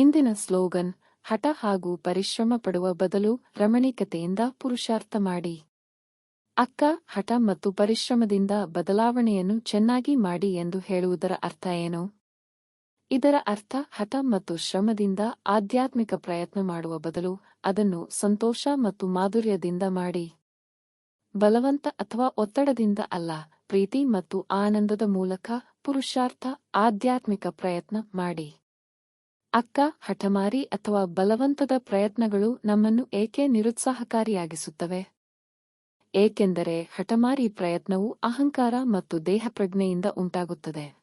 ಇಂದಿನ ಸ್ಲೋಗನ್, ಹಠ ಹಾಗೂ ಪರಿಶ್ರಮ ಪಡುವ ಬದಲು ರಮಣೀಕತೆಯಿಂದ ಪುರುಷಾರ್ಥ ಮಾಡಿ. ಅಕ್ಕ, ಹಠ ಮತ್ತು ಪರಿಶ್ರಮದಿಂದ ಬದಲಾವಣೆಯನ್ನು ಚೆನ್ನಾಗಿ ಮಾಡಿ ಎಂದು ಹೇಳುವುದರ ಅರ್ಥ ಏನು? ಇದರ ಅರ್ಥ ಹಠ ಮತ್ತು ಶ್ರಮದಿಂದ ಆಧ್ಯಾತ್ಮಿಕ ಪ್ರಯತ್ನ ಮಾಡುವ ಬದಲು ಅದನ್ನು ಸಂತೋಷ ಮತ್ತು ಮಾಧುರ್ಯದಿಂದ ಮಾಡಿ. ಬಲವಂತ ಅಥವಾ ಒತ್ತಡದಿಂದ ಅಲ್ಲ, ಪ್ರೀತಿ ಮತ್ತು ಆನಂದದ ಮೂಲಕ ಪುರುಷಾರ್ಥ, ಆಧ್ಯಾತ್ಮಿಕ ಪ್ರಯತ್ನ ಮಾಡಿ. ಅಕ್ಕ, ಹಠಮಾರಿ ಅಥವಾ ಬಲವಂತದ ಪ್ರಯತ್ನಗಳು ನಮ್ಮನ್ನು ಏಕೆ ನಿರುತ್ಸಾಹಕಾರಿಯಾಗಿಸುತ್ತವೆ? ಏಕೆಂದರೆ ಹಠಮಾರಿ ಪ್ರಯತ್ನವು ಅಹಂಕಾರ ಮತ್ತು ದೇಹಪ್ರಜ್ಞೆಯಿಂದ ಉಂಟಾಗುತ್ತದೆ.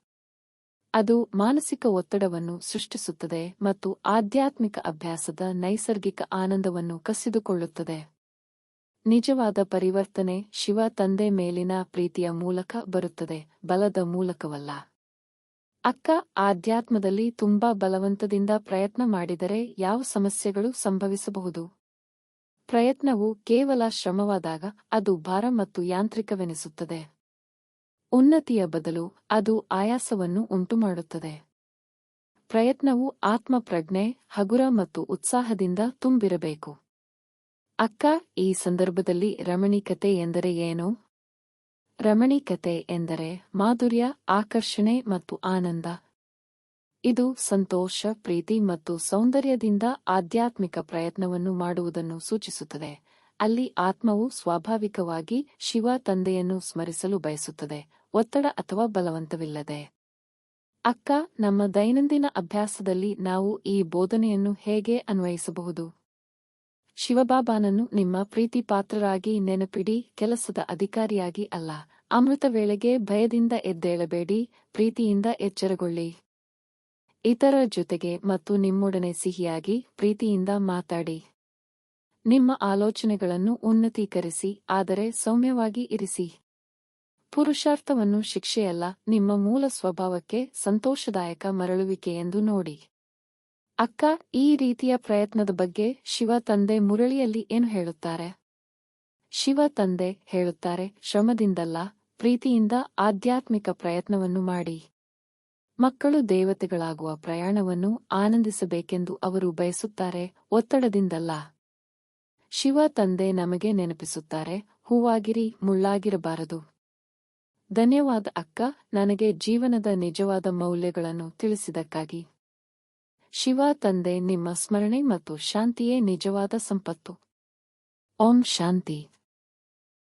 ಅದು ಮಾನಸಿಕ ಒತ್ತಡವನ್ನು ಸೃಷ್ಟಿಸುತ್ತದೆ ಮತ್ತು ಆಧ್ಯಾತ್ಮಿಕ ಅಭ್ಯಾಸದ ನೈಸರ್ಗಿಕ ಆನಂದವನ್ನು ಕಸಿದುಕೊಳ್ಳುತ್ತದೆ. ನಿಜವಾದ ಪರಿವರ್ತನೆ ಶಿವ ತಂದೆ ಮೇಲಿನ ಪ್ರೀತಿಯ ಮೂಲಕ ಬರುತ್ತದೆ, ಬಲದ ಮೂಲಕವಲ್ಲ. ಅಕ್ಕ ಆಧ್ಯಾತ್ಮದಲ್ಲಿ ತುಂಬಾ ಬಲವಂತದಿಂದ ಪ್ರಯತ್ನ ಮಾಡಿದರೆ ಯಾವ ಸಮಸ್ಯೆಗಳು ಸಂಭವಿಸಬಹುದು? ಪ್ರಯತ್ನವು ಕೇವಲ ಶ್ರಮವಾದಾಗ ಅದು ಭಾರ ಮತ್ತು ಯಾಂತ್ರಿಕವೆನಿಸುತ್ತದೆ. ಉನ್ನತಿಯ ಬದಲು ಅದು ಆಯಾಸವನ್ನು ಉಂಟುಮಾಡುತ್ತದೆ. ಪ್ರಯತ್ನವು ಆತ್ಮಪ್ರಜ್ಞೆ, ಹಗುರ ಮತ್ತು ಉತ್ಸಾಹದಿಂದ ತುಂಬಿರಬೇಕು. ಅಕ್ಕ, ಈ ಸಂದರ್ಭದಲ್ಲಿ ರಮಣೀಕತೆ ಎಂದರೆ ಏನು? ರಮಣೀಕತೆ ಎಂದರೆ ಮಾಧುರ್ಯ, ಆಕರ್ಷಣೆ ಮತ್ತು ಆನಂದ. ಇದು ಸಂತೋಷ, ಪ್ರೀತಿ ಮತ್ತು ಸೌಂದರ್ಯದಿಂದ ಆಧ್ಯಾತ್ಮಿಕ ಪ್ರಯತ್ನವನ್ನು ಮಾಡುವುದನ್ನು ಸೂಚಿಸುತ್ತದೆ. ಅಲ್ಲಿ ಆತ್ಮವು ಸ್ವಾಭಾವಿಕವಾಗಿ ಶಿವ ತಂದೆಯನ್ನು ಸ್ಮರಿಸಲು ಬಯಸುತ್ತದೆ, ಒತ್ತಡ ಅಥವಾ ಬಲವಂತವಿಲ್ಲದೆ. ಅಕ್ಕ, ನಮ್ಮ ದೈನಂದಿನ ಅಭ್ಯಾಸದಲ್ಲಿ ನಾವು ಈ ಬೋಧನೆಯನ್ನು ಹೇಗೆ ಅನ್ವಯಿಸಬಹುದು? ಶಿವಬಾಬಾನನ್ನು ನಿಮ್ಮ ಪ್ರೀತಿ ಪಾತ್ರರಾಗಿ ನೆನಪಿಡಿ, ಕೆಲಸದ ಅಧಿಕಾರಿಯಾಗಿ ಅಲ್ಲ. ಅಮೃತ ವೇಳೆಗೆ ಭಯದಿಂದ ಎದ್ದೇಳಬೇಡಿ, ಪ್ರೀತಿಯಿಂದ ಎಚ್ಚರಗೊಳ್ಳಿ. ಇತರರ ಜೊತೆಗೆ ಮತ್ತು ನಿಮ್ಮೊಡನೆ ಸಿಹಿಯಾಗಿ ಪ್ರೀತಿಯಿಂದ ಮಾತಾಡಿ. ನಿಮ್ಮ ಆಲೋಚನೆಗಳನ್ನು ಉನ್ನತೀಕರಿಸಿ, ಆದರೆ ಸೌಮ್ಯವಾಗಿ ಇರಿಸಿ. ಪುರುಷಾರ್ಥವನ್ನು ಶಿಕ್ಷೆಯಲ್ಲ, ನಿಮ್ಮ ಮೂಲ ಸ್ವಭಾವಕ್ಕೆ ಸಂತೋಷದಾಯಕ ಮರಳುವಿಕೆಯೆಂದು ನೋಡಿ. ಅಕ್ಕ, ಈ ರೀತಿಯ ಪ್ರಯತ್ನದ ಬಗ್ಗೆ ಶಿವ ತಂದೆ ಮುರಳಿಯಲ್ಲಿ ಏನು ಹೇಳುತ್ತಾರೆ? ಶಿವ ತಂದೆ ಹೇಳುತ್ತಾರೆ, ಶ್ರಮದಿಂದಲ್ಲ, ಪ್ರೀತಿಯಿಂದ ಆಧ್ಯಾತ್ಮಿಕ ಪ್ರಯತ್ನವನ್ನು ಮಾಡಿ. ಮಕ್ಕಳು ದೇವತೆಗಳಾಗುವ ಪ್ರಯಾಣವನ್ನು ಆನಂದಿಸಬೇಕೆಂದು ಅವರು ಬಯಸುತ್ತಾರೆ, ಒತ್ತಡದಿಂದಲ್ಲ. ಶಿವ ತಂದೆ ನಮಗೆ ನೆನಪಿಸುತ್ತಾರೆ, ಹೂವಾಗಿರಿ, ಮುಳ್ಳಾಗಿರಬಾರದು. ಧನ್ಯವಾದ ಅಕ್ಕ, ನನಗೆ ಜೀವನದ ನಿಜವಾದ ಮೌಲ್ಯಗಳನ್ನು ತಿಳಿಸಿದಕ್ಕಾಗಿ ಶಿವ ತಂದೆ ನಿಮ್ಮ ಸ್ಮರಣೆ ಮತ್ತು ಶಾಂತಿಯೇ ನಿಜವಾದ ಸಂಪತ್ತು. ಓಂ ಶಾಂತಿ.